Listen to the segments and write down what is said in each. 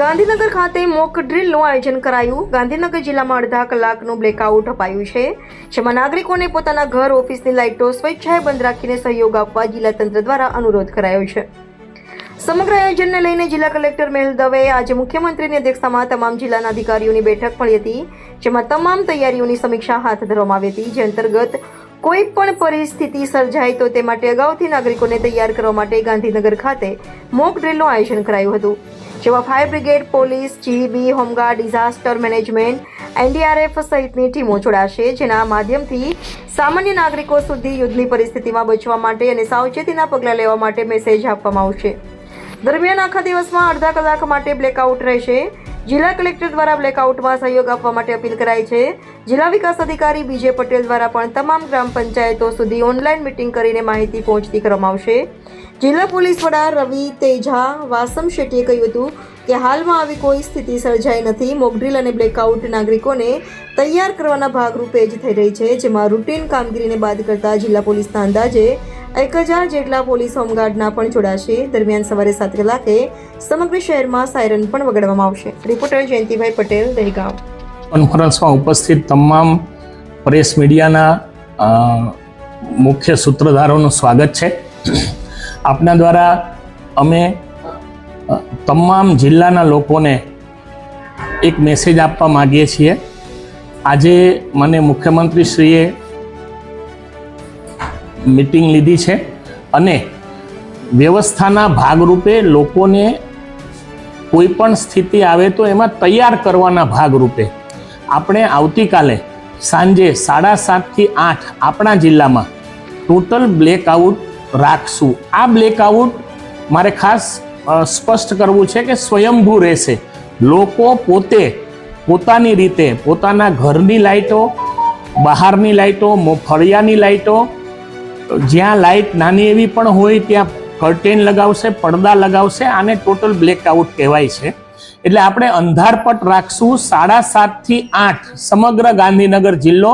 ગાંધીનગર ખાતે મોક ડ્રીલનું આયોજન કરાયું. ગાંધીનગર જિલ્લામાં અડધા કલાકનું બ્લેકઆઉટ અપાયું છે, જેમાં નાગરિકોને પોતાના ઘર, ઓફિસની લાઇટો, સ્વેચ્છાએ બંધ રાખીને સહયોગ આપવા જિલ્લા તંત્ર દ્વારા અનુરોધ કરાયો છે. સમગ્ર આયોજનને લઈને જિલ્લા કલેક્ટર મેહુલ દવેએ આજે મુખ્યમંત્રીની અધ્યક્ષતામાં તમામ જિલ્લાના અધિકારીઓની બેઠક મળી હતી, જેમાં તમામ તૈયારીઓની સમીક્ષા હાથ ધરવામાં આવી હતી. જે અંતર્ગત કોઈ પણ પરિસ્થિતિ સર્જાય તો તે માટે અગાઉથી નાગરિકોને તૈયાર કરવા માટે ગાંધીનગર ખાતે મોક ડ્રીલનું આયોજન કરાયું હતું. જેમાં fire brigade, police GB home guard, disaster management, NDRF સહિતની ટીમો જોડાશે, જેના માધ્યમથી સામાન્ય નાગરિકો સુધી યુદ્ધની પરિસ્થિતિમાં બચવા માટે અને સાવચેતીના પગલાં લેવા માટે મેસેજ આપવામાં આવશે. દરમિયાન આખા દિવસમાં અડધા કલાક માટે બ્લેકઆઉટ રહેશે. જિલ્લા કલેક્ટર દ્વારા બ્લેકઆઉટમાં સહયોગ આપવા માટે અપીલ કરાઈ છે. જિલ્લા વિકાસ અધિકારી બીજે પટેલ દ્વારા પણ તમામ ગ્રામ પંચાયતો સુધી ઓનલાઈન મિટિંગ કરીને માહિતી પહોંચતી કરવામાં આવશે. જિલ્લા પોલીસ વડા રવિ તેજા વાસમ શેટ્ટીએ કહ્યું હતું કે હાલમાં આવી કોઈ સ્થિતિ સર્જાઈ નથી. મોકડ્રીલ અને બ્લેકઆઉટ નાગરિકોને તૈયાર કરવાના ભાગરૂપે જ થઈ રહી છે, જેમાં રૂટીન કામગીરીને બાદ કરતા જિલ્લા પોલીસના અંદાજે એક હજાર જેટલા પોલીસ હોમગાર્ડના પણ જોડાશે દરમિયાન સવારે સાત કલાકે સમગ્ર શહેરમાં સાયરન પણ વગાડવામાં આવશે. રિપોર્ટર જયંતિભાઈ પટેલ, દહેગામ. કોન્ફરન્સમાં ઉપસ્થિત તમામ પ્રેસ મીડિયાના મુખ્ય સૂત્રધારોનું સ્વાગત છે. આપના દ્વારા અમે તમામ જિલ્લાના લોકોને એક મેસેજ આપવા માગીએ છીએ. આજે મને મુખ્યમંત્રીશ્રીએ મિટિંગ લીધી છે અને વ્યવસ્થાના ભાગરૂપે લોકોને કોઈ પણ સ્થિતિ આવે તો એમાં તૈયાર કરવાના ભાગરૂપે આપણે આવતીકાલે સાંજે સાડા સાતથી આઠ આપણા જિલ્લામાં ટોટલ બ્લેકઆઉટ રાખશું. આ બ્લેકઆઉટ મારે ખાસ સ્પષ્ટ કરવું છે કે સ્વયંભૂ રહેશે. લોકો પોતે પોતાની રીતે પોતાના ઘરની લાઇટો, બહારની લાઇટો ફળિયાની લાઇટો જ્યાં લાઇટ નાની એવી પણ હોય, ત્યાં કર્ટેન લગાવશે, પડદા લગાવશે, આને ટોટલ બ્લેકઆઉટ કહેવાય છે. એટલે આપણે અંધારપટ રાખશું સાડા સાતથી આઠ સમગ્ર ગાંધીનગર જિલ્લો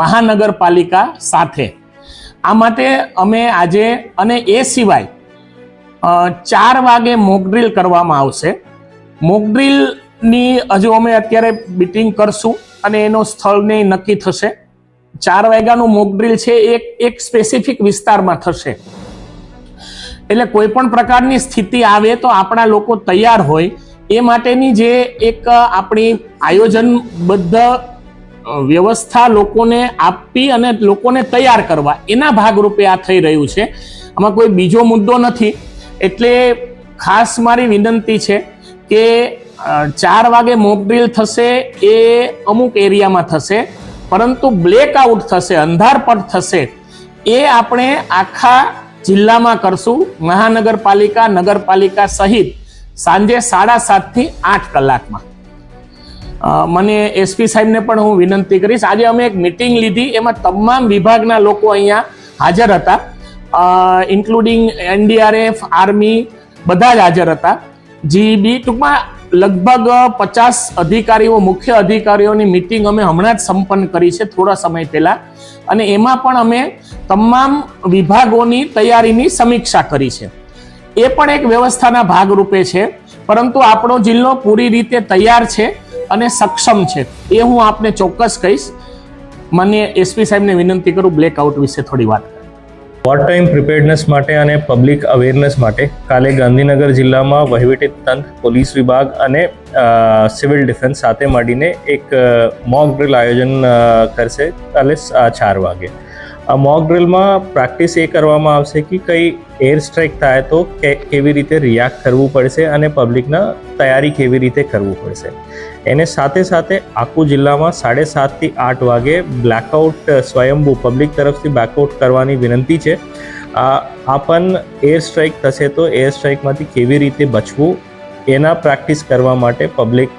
મહાનગરપાલિકા સાથે. આ માટે અમે આજે અને એ સિવાય ચાર વાગે મોકડ્રીલ કરવામાં આવશે. મોકડ્રીલની હજુ અમે અત્યારે મિટિંગ કરશું અને એનો સ્થળને નક્કી થશે. ચાર વાગ્યાનું મોકડ્રીલ છે એક એક સ્પેસિફિક વિસ્તારમાં થશે. એટલે કોઈ પણ પ્રકારની સ્થિતિ આવે તો આપણા લોકો તૈયાર હોય. એ માટેની જે એક આપણી આયોજનબદ્ધ વ્યવસ્થા લોકોને આપી અને લોકોને તૈયાર કરવા, એના ભાગરૂપે આ થઈ રહ્યું છે. આમાં કોઈ બીજો મુદ્દો નથી. એટલે ખાસ મારી વિનંતી છે કે ચાર વાગે મોકડ્રીલ થશે, એ અમુક એરિયામાં થશે. પરંતુ બ્લેકઆઉટ થશે અંધારપટ થશે. એ આપણે આખા જિલ્લામાં કરશું. મહાનગરપાલિકા, નગરપાલિકા સહિત સાંજે સાડા સાતથી આઠ કલાકમાં. મને એસપી સાહેબને પણ હું વિનંતી કરીશ. આજે અમે એક મિટિંગ લીધી. એમાં તમામ વિભાગના લોકો અહીંયા હાજર હતા. ઇન્ક્લુડિંગ એનડીઆરએફ આર્મી બધા જ હાજર હતા. જીબી ટૂંકમાં લગભગ પચાસ અધિકારીઓ, મુખ્ય અધિકારીઓની મિટિંગ અમે હમણાં જ સંપન્ન કરી છે, થોડા સમય પહેલા. અને એમાં પણ અમે તમામ વિભાગોની તૈયારીની સમીક્ષા કરી છે. એ પણ એક વ્યવસ્થાના ભાગરૂપે છે, પરંતુ આપણો જિલ્લો પૂરી રીતે તૈયાર છે અને સક્ષમ છે. એ હું આપને ચોક્કસ કહીશ. મને એસપી સાહેબને વિનંતી કરું બ્લેકઆઉટ વિશે થોડી વાત. વોર ટાઈમ પ્રિપેરનેસ માટે અને પબ્લિક અવેરનેસ માટે કાલે ગાંધીનગર જિલ્લામાં વહીવટી તંત્ર, પોલીસ વિભાગ અને સિવિલ ડિફેન્સ સાથે મળીને એક મોક ડ્રિલ આયોજન કરશે કાલે ચાર વાગે. આ મોક ડ્રિલમાં પ્રેક્ટિસ એ કરવામાં આવશે કે કઈ એર સ્ટ્રાઇક થાય તો કેવી રીતે રિએક્ટ કરવું પડશે અને પબ્લિકના તૈયારી કેવી રીતે કરવું પડશે. એને સાથે સાથે આખું જિલ્લામાં સાડે સાતથી આઠ વાગે બ્લેકઆઉટ સ્વયંભૂ પબ્લિક તરફથી બ્લેકઆઉટ કરવાની વિનંતી છે. આ આ એર સ્ટ્રાઇક થશે તો એર સ્ટ્રાઇકમાંથી કેવી રીતે બચવું એના પ્રેક્ટિસ કરવા માટે પબ્લિક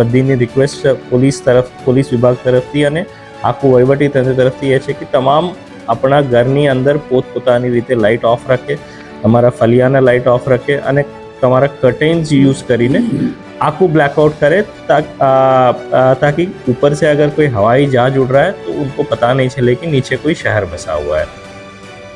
બધીની રિક્વેસ્ટ પોલીસ તરફ, પોલીસ વિભાગ તરફથી અને આખું વહીવટી તંત્ર તરફથી એ છે કે તમામ આપણા ઘરની અંદર પોતપોતાની રીતે લાઇટ ઓફ રાખે તમારા ફલિયાના લાઇટ ઓફ રાખે અને તમારા कर्टेन्स यूज કરીને आंखों ब्लैकआउट करे ताकि ताकि ऊपर से अगर कोई हवाई जहाज उड़ रहा है तो उनको पता नहीं चले कि नीचे कोई शहर बसा हुआ है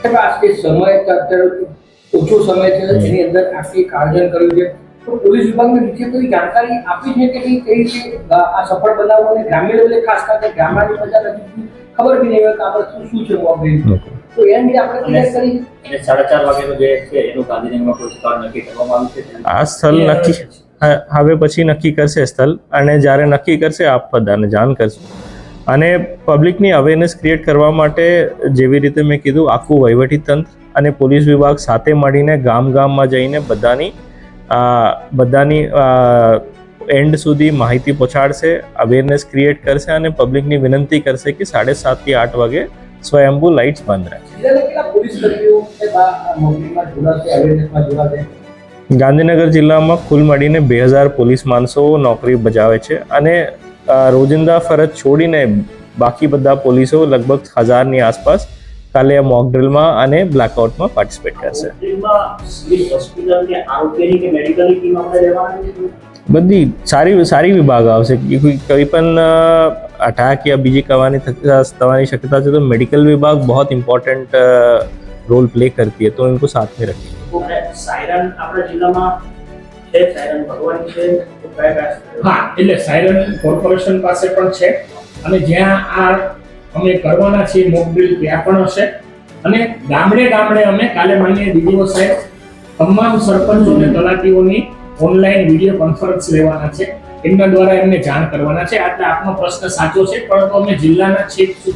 સાહેબ, આ જે સમય અત્યારે ઓછો સમય છે એની અંદર આટલી એક આયોજન કર્યું છે તો પોલીસ વિભાગને કોઈ જાણકારી આપી છે કે કઈ રીતે આ સફળ બનાવવું અને ગ્રામ્ય લેવલે ખાસ કરીને ગામડાની પ્રજા નથી ખબર બી નહીં હોય કે આપણે શું શું છે મોક તો એ અંગે આપણે તૈયાર કરી? અને સાડા ચાર વાગ્યાનું જે છે એનું ગાંધીનગરમાં કોઈ સ્થળ નક્કી કરવામાં આવ્યું છે? આ સ્થળ નક્કી હવે પછી નક્કી કરશે સ્થળ અને જ્યારે નક્કી કરશે આપ બધાને જાણ કરશું. અને પબ્લિકની અવેરનેસ ક્રિએટ કરવા માટે જેવી રીતે મેં કીધું આખું વહીવટી તંત્ર અને પોલીસ વિભાગ સાથે મળીને ગામ ગામમાં જઈને બધાની બધાની એન્ડ સુધી માહિતી પહોંચાડશે અવેરનેસ ક્રિએટ કરશે અને પબ્લિકની વિનંતી કરશે કે સાડે સાતથી આઠ વાગે સ્વયંભૂ લાઇટ્સ બંધ રાખે. ગાંધીનગર જિલ્લામાં કુલ મળીને બે હજાર પોલીસ માણસો નોકરી બજાવે છે અને રોજિંદા ફરજ છોડીને બાકી બધા પોલીસો લગભગ હજારની આસપાસ કાલે આ મોક ડ્રિલમાં અને બ્લેકઆઉટમાં પાર્ટિસિપેટ કરશે હોસ્પિટલમાં સિવિલ હોસ્પિટલ કે આરોગ્યની કે મેડિકલની ટીમ આપણે લેવાની છે બધી સારી સારી વિભાગ આવશે કે કોઈ કોઈ પણ અટાક યા બીજી કવાની થવાની શક્યતા છે તો મેડિકલ વિભાગ બહુ ઇમ્પોર્ટન્ટ રોલ પ્લે કરતી है तो इनको साथ में रखेंगे અને સાયરન આપણા જિલ્લામાં છે સાયરન ભગવાન છે તો કયા કયા હા એટલે સાયરન કોર્પોરેશન પાસે પણ છે અને જ્યાં આ અમે કરવાના છીએ મોકડ્રીલ ત્યાં પણ હશે. અને ગામડે ગામડે અમે કાલે માનીએ ડીડીઓ સાહેબ, તમામ સરપંચો અને તલાટીઓની ઓનલાઈન વીડિયો કોન્ફરન્સ લેવાના છે. એમના દ્વારા એમને જાણ કરવાના છે. આટલે આપનો પ્રશ્ન સાચો છે, પરંતુ અમે જિલ્લાના છેક